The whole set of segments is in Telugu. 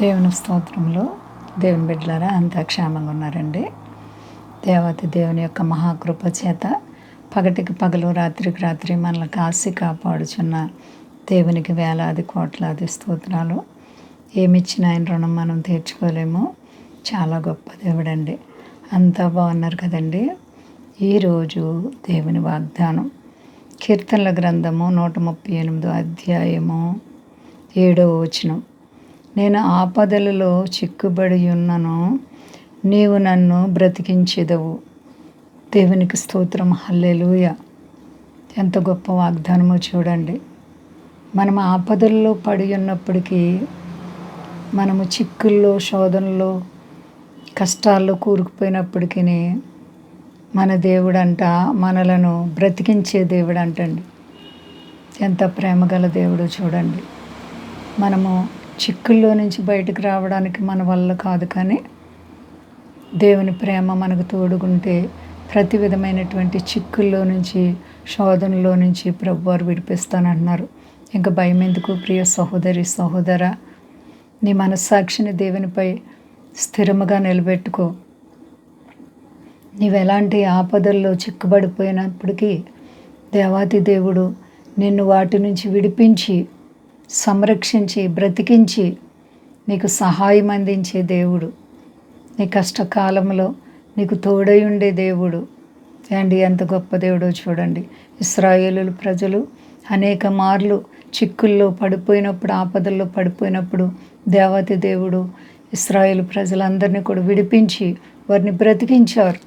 దేవుని స్తోత్రంలో దేవుని బిడ్డలారా అంతా క్షేమంగా ఉన్నారండి. దేవతి దేవుని యొక్క మహాకృప చేత పగటికి పగలు రాత్రికి రాత్రి మనల్ని కాసి కాపాడుచున్న దేవునికి వేలాది కోట్లాది స్తోత్రాలు. ఏమిచ్చిన ఆయన రుణం మనం తీర్చుకోలేము. చాలా గొప్ప దేవుడండి. అంతా బాగున్నారు కదండి. ఈరోజు దేవుని వాగ్దానం. కీర్తనల గ్రంథము నూట ముప్పై ఎనిమిదో అధ్యాయము ఏడో వచనం. నేను ఆపదలలో చిక్కుబడి ఉన్నను. నీవు నన్ను బ్రతికించెదవు. దేవునికి స్తోత్రం. హల్లెలూయ. ఎంత గొప్ప వాగ్దానమో చూడండి. మనం ఆపదల్లో పడి ఉన్నప్పటికీ మనము చిక్కుల్లో శోధనలో కష్టాల్లో కూరుకుపోయినప్పటికీ మన దేవుడంట మనలను బ్రతికించే దేవుడు అంటండి ఎంత ప్రేమగల దేవుడు చూడండి. మనము చిక్కుల్లో నుంచి బయటకు రావడానికి మన వల్ల కాదు కానీ దేవుని ప్రేమ మనకు తోడుకుంటే ప్రతి విధమైనటువంటి చిక్కుల్లో నుంచి శోధనలో నుంచి ప్రభువారు విడిపిస్తానంటున్నారు. ఇంకా భయం ఎందుకు? ప్రియ సహోదరి సహోదర నీ మనస్సాక్షిని దేవునిపై స్థిరముగా నిలబెట్టుకో. నీవు ఎలాంటి ఆపదల్లో చిక్కుబడిపోయినప్పటికీ దేవాతి దేవుడు నిన్ను వాటి నుంచి విడిపించి సంరక్షించి బ్రతికించి నీకు సహాయం అందించే దేవుడు. నీ కష్టకాలంలో నీకు తోడై ఉండే దేవుడు. అండి ఎంత గొప్ప దేవుడో చూడండి. ఇస్రాయేలు ప్రజలు అనేక మార్లు చిక్కుల్లో పడిపోయినప్పుడు ఆపదల్లో పడిపోయినప్పుడు దేవతి దేవుడు ఇస్రాయేల్ ప్రజలందరినీ కూడా విడిపించి వారిని బ్రతికించారు.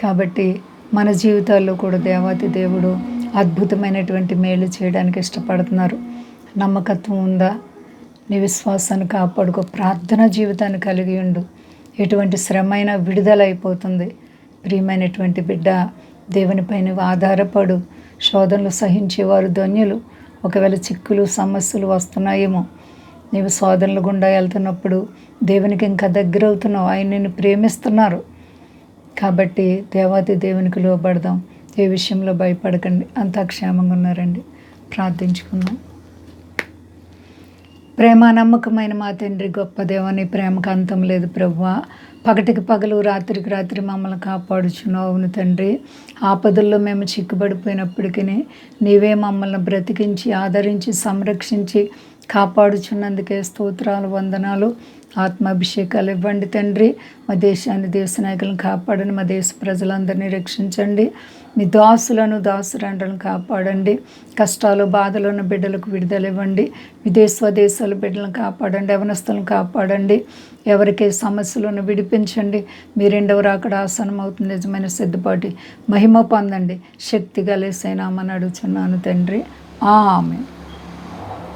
కాబట్టి మన జీవితాల్లో కూడా దేవాతి దేవుడు అద్భుతమైనటువంటి మేలు చేయడానికి ఇష్టపడుతున్నారు. నమ్మకత్వం ఉందా? నీ విశ్వాసాన్ని కాపాడుకో. ప్రార్థన జీవితాన్ని కలిగి ఉండు. ఎటువంటి శ్రమైన విడుదల అయిపోతుంది ప్రియమైనటువంటి బిడ్డ దేవునిపైన ఆధారపడు. శోధనలు సహించేవారు ధన్యులు. ఒకవేళ చిక్కులు సమస్యలు వస్తున్నాయేమో నీవు శోధనలు గుండా వెళ్తున్నప్పుడు దేవునికి ఇంకా దగ్గర అవుతున్నావు ఆయన నిన్ను ప్రేమిస్తున్నారు. కాబట్టి దేవాది దేవునికి లోబడదాం. ఏ విషయంలో భయపడకండి. అంతా క్షేమంగా ఉన్నారండి. ప్రార్థించుకుందాం. ప్రేమ నమ్మకమైన మా తండ్రి గొప్ప దేవుని ప్రేమకు అంతం లేదు ప్రభువా. పగటికి పగలు రాత్రికి రాత్రి మమ్మల్ని కాపాడుచున్నావును తండ్రి. ఆపదల్లో మేము చిక్కుబడిపోయినప్పటికీ నీవే మమ్మల్ని బ్రతికించి ఆదరించి సంరక్షించి కాపాడుచున్నందుకే స్తోత్రాలు వందనాలు. ఆత్మాభిషేకాలు ఇవ్వండి తండ్రి. మా దేశాన్ని దేశ నాయకులను కాపాడండి. మా దేశ ప్రజలందరినీ రక్షించండి. మీ దాసులను దాసురండలను కాపాడండి. కష్టాలు బాధలు ఉన్న బిడ్డలకు విడుదల ఇవ్వండి. విదేశ స్వదేశాల బిడ్డలను కాపాడండి. యవనస్తులను కాపాడండి. ఎవరికి సమస్యలను విడిపించండి. మీ రెండవరు అక్కడ ఆసనం అవుతుంది నిజమైన సిద్ధపాటి మహిమ పొందండి. శక్తి కలిసేనామని అడుగుచున్నాను తండ్రి. ఆమె